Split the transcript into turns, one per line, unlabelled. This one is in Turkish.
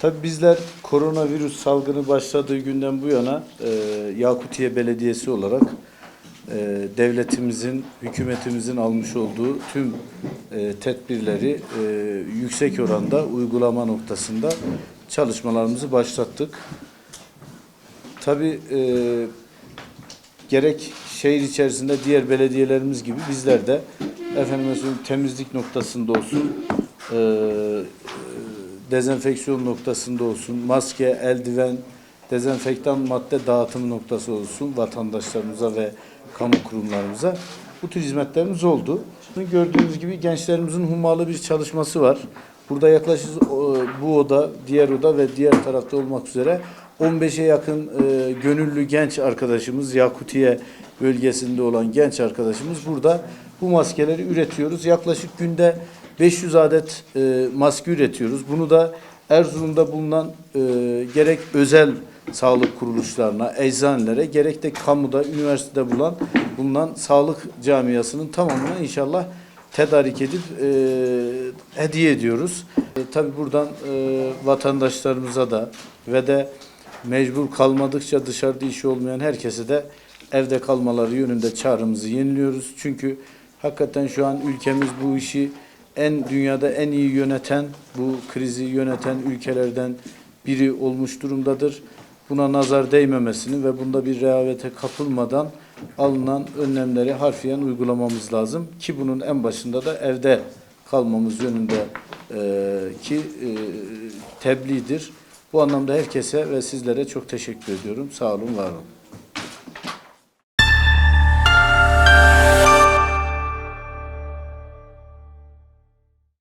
Tabii bizler koronavirüs salgını başladığı günden bu yana e, Yakutiye Belediyesi olarak e, devletimizin, hükümetimizin almış olduğu tüm e, tedbirleri e, yüksek oranda uygulama noktasında çalışmalarımızı başlattık. Tabii e, gerek şehir içerisinde diğer belediyelerimiz gibi bizler de söyleyeyim temizlik noktasında olsun, e, dezenfeksiyon noktasında olsun, maske, eldiven, dezenfektan madde dağıtımı noktası olsun vatandaşlarımıza ve kamu kurumlarımıza bu tür hizmetlerimiz oldu. Gördüğünüz gibi gençlerimizin hummalı bir çalışması var. Burada yaklaşık bu oda, diğer oda ve diğer tarafta olmak üzere 15'e yakın e, gönüllü genç arkadaşımız Yakutiye bölgesinde olan genç arkadaşımız burada bu maskeleri üretiyoruz. Yaklaşık günde 500 adet e, maske üretiyoruz. Bunu da Erzurum'da bulunan e, gerek özel sağlık kuruluşlarına, eczanelere, gerek de kamuda, üniversitede bulunan, bulunan sağlık camiasının tamamına inşallah tedarik edip e, hediye ediyoruz. E, tabii buradan e, vatandaşlarımıza da ve de mecbur kalmadıkça dışarıda işi olmayan herkese de evde kalmaları yönünde çağrımızı yeniliyoruz. Çünkü hakikaten şu an ülkemiz bu işi en dünyada en iyi yöneten, bu krizi yöneten ülkelerden biri olmuş durumdadır. Buna nazar değmemesini ve bunda bir rehavete kapılmadan alınan önlemleri harfiyen uygulamamız lazım. Ki bunun en başında da evde kalmamız yönünde e, ki e, tebliğdir. Bu anlamda herkese ve sizlere çok teşekkür ediyorum. Sağ olun, var olun.